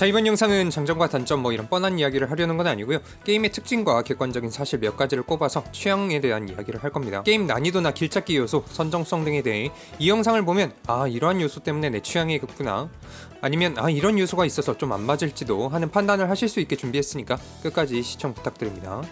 자 이번 영상은 장점과 단점 뭐 이런 뻔한 이야기를 하려는 건 아니고요. 게임의 특징과 객관적인 사실 몇 가지를 꼽아서 취향에 대한 이야기를 할 겁니다. 게임 난이도나 길찾기 요소, 선정성 등에 대해 이 영상을 보면 아 이러한 요소 때문에 내 취향이 급구나. 아니면 아 이런 요소가 있어서 좀 안 맞을지도 하는 판단을 하실 수 있게 준비했으니까 끝까지 시청 부탁드립니다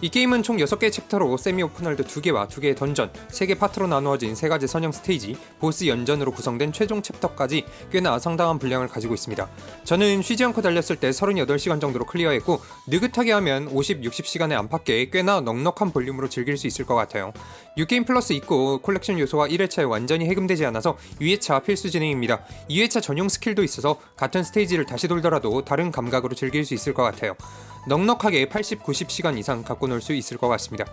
이 게임은 총 6개의 챕터로 세미 오픈월드 2개와 2개의 던전, 3개 파트로 나누어진 3가지 선형 스테이지, 보스 연전으로 구성된 최종 챕터까지 꽤나 상당한 분량을 가지고 있습니다. 저는 쉬지 않고 달렸을 때 38시간 정도로 클리어했고 느긋하게 하면 50, 60시간의 안팎의 꽤나 넉넉한 볼륨으로 즐길 수 있을 것 같아요. 뉴게임 플러스 있고 콜렉션 요소와 1회차에 완전히 해금되지 않아서 2회차 필수 진행입니다. 2회차 전용 스킬도 있어서 같은 스테이지를 다시 돌더라도 다른 감각으로 즐길 수 있을 것 같아요. 넉넉하게 80, 90시간 이상 갖고 놀 수 있을 것 같습니다.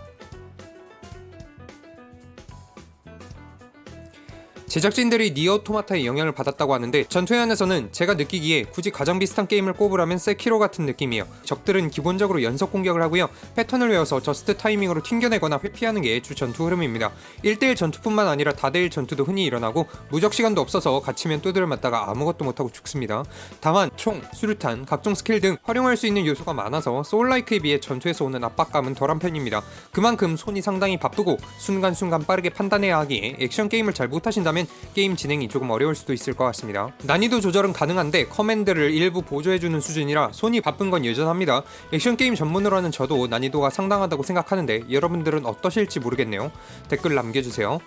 제작진들이 니어 오토마타의 영향을 받았다고 하는데 전투의 안에서는 제가 느끼기에 굳이 가장 비슷한 게임을 꼽으라면 세키로 같은 느낌이에요. 적들은 기본적으로 연속 공격을 하고요. 패턴을 외워서 저스트 타이밍으로 튕겨내거나 회피하는 게 주 전투 흐름입니다. 1대1 전투뿐만 아니라 다대일 전투도 흔히 일어나고 무적 시간도 없어서 갇히면 두드려 맞다가 아무것도 못하고 죽습니다. 다만 총, 수류탄, 각종 스킬 등 활용할 수 있는 요소가 많아서 소울라이크에 비해 전투에서 오는 압박감은 덜한 편입니다. 그만큼 손이 상당히 바쁘고 순간순간 빠르게 판단해야 하기에 액션 게임을 잘 못하신다면 게임 진행이 조금 어려울 수도 있을 것 같습니다. 난이도 조절은 가능한데 커맨드를 일부 보조해주는 수준이라 손이 바쁜 건 여전합니다. 액션 게임 전문으로 하는 저도 난이도가 상당하다고 생각하는데 여러분들은 어떠실지 모르겠네요. 댓글 남겨주세요.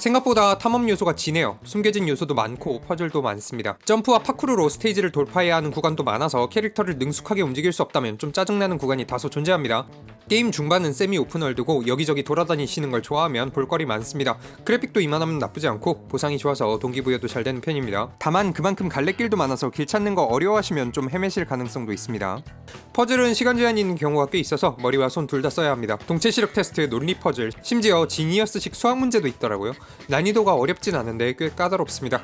생각보다 탐험 요소가 진해요. 숨겨진 요소도 많고 퍼즐도 많습니다. 점프와 파쿠르로 스테이지를 돌파해야 하는 구간도 많아서 캐릭터를 능숙하게 움직일 수 없다면 좀 짜증나는 구간이 다소 존재합니다. 게임 중반은 세미 오픈월드고 여기저기 돌아다니시는 걸 좋아하면 볼거리 많습니다. 그래픽도 이만하면 나쁘지 않고 보상이 좋아서 동기부여도 잘 되는 편입니다. 다만 그만큼 갈래길도 많아서 길 찾는 거 어려워하시면 좀 헤매실 가능성도 있습니다. 퍼즐은 시간 제한이 있는 경우가 꽤 있어서 머리와 손 둘 다 써야 합니다. 동체 시력 테스트, 논리 퍼즐, 심지어 지니어스식 수학 문제도 있더라고요. 난이도가 어렵진 않은데 꽤 까다롭습니다.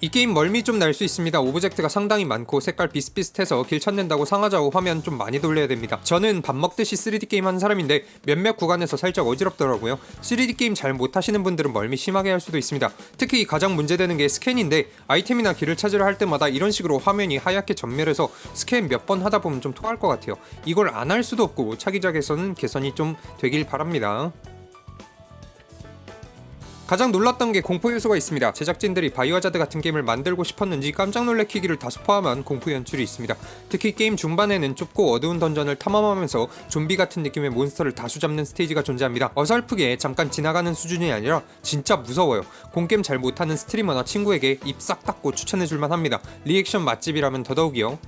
이 게임 멀미 좀 날 수 있습니다. 오브젝트가 상당히 많고 색깔 비슷비슷해서 길 찾는다고 상하좌우 화면 좀 많이 돌려야 됩니다. 저는 밥 먹듯이 3D 게임 하는 사람인데 몇몇 구간에서 살짝 어지럽더라고요. 3D 게임 잘 못하시는 분들은 멀미 심하게 할 수도 있습니다. 특히 가장 문제되는 게 스캔인데 아이템이나 길을 찾으려 할 때마다 이런 식으로 화면이 하얗게 전멸해서 스캔 몇 번 하다 보면 좀 토할 것 같아요. 이걸 안 할 수도 없고 차기작에서는 개선이 좀 되길 바랍니다. 가장 놀랐던 게 공포 요소가 있습니다. 제작진들이 바이오하자드 같은 게임을 만들고 싶었는지 깜짝 놀래키기를 다소 포함한 공포 연출이 있습니다. 특히 게임 중반에는 좁고 어두운 던전을 탐험하면서 좀비 같은 느낌의 몬스터를 다수 잡는 스테이지가 존재합니다. 어설프게 잠깐 지나가는 수준이 아니라 진짜 무서워요. 공게임 잘 못하는 스트리머나 친구에게 입싹 닫고 추천해줄만 합니다. 리액션 맛집이라면 더더욱이요.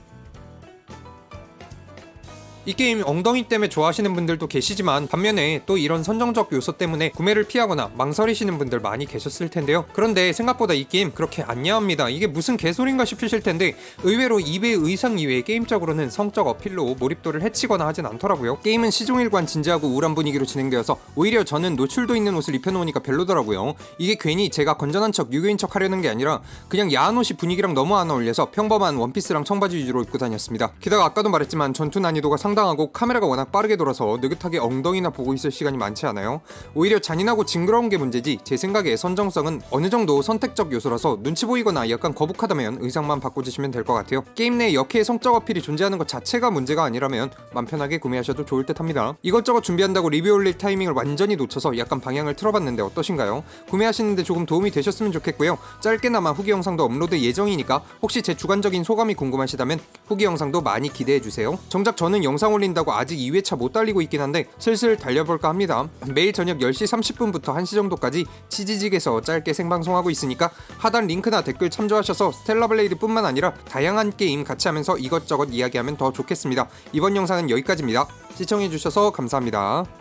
이 게임 엉덩이 때문에 좋아하시는 분들도 계시지만 반면에 또 이런 선정적 요소 때문에 구매를 피하거나 망설이시는 분들 많이 계셨을 텐데요. 그런데 생각보다 이 게임 그렇게 안 야합니다. 이게 무슨 개소린가 싶으실 텐데 의외로 2배 의상 이외에 게임적으로는 성적 어필로 몰입도를 해치거나 하진 않더라고요. 게임은 시종일관 진지하고 우울한 분위기로 진행되어서 오히려 저는 노출도 있는 옷을 입혀놓으니까 별로더라고요. 이게 괜히 제가 건전한 척 유교인 척 하려는 게 아니라 그냥 야한 옷이 분위기랑 너무 안 어울려서 평범한 원피스랑 청바지 위주로 입고 다녔습니다. 게다가 아까도 말했지만 전투 난이도가 상 당하고 카메라가 워낙 빠르게 돌아서 느긋하게 엉덩이나 보고 있을 시간이 많지 않아요. 오히려 잔인하고 징그러운 게 문제지 제 생각에 선정성은 어느 정도 선택적 요소라서 눈치 보이거나 약간 거북하다면 의상만 바꿔주시면 될 것 같아요. 게임 내 역해의 성적 어필이 존재하는 것 자체가 문제가 아니라면 맘 편하게 구매하셔도 좋을 듯 합니다. 이것저것 준비한다고 리뷰 올릴 타이밍을 완전히 놓쳐서 약간 방향을 틀어봤는데 어떠신가요? 구매하시는데 조금 도움이 되셨으면 좋겠고요. 짧게나마 후기 영상도 업로드 예정이니까 혹시 제 주관적인 소감이 궁금하시다면 후기 영상도 많이 기대해주세요. 정작 저는 영상 영상 올린다고 아직 2회차 못 달리고 있긴 한데 슬슬 달려볼까 합니다. 매일 저녁 10시 30분부터 1시 정도까지 치지직에서 짧게 생방송하고 있으니까 하단 링크나 댓글 참조하셔서 스텔라블레이드뿐만 아니라 다양한 게임 같이 하면서 이것저것 이야기하면 더 좋겠습니다. 이번 영상은 여기까지입니다. 시청해주셔서 감사합니다.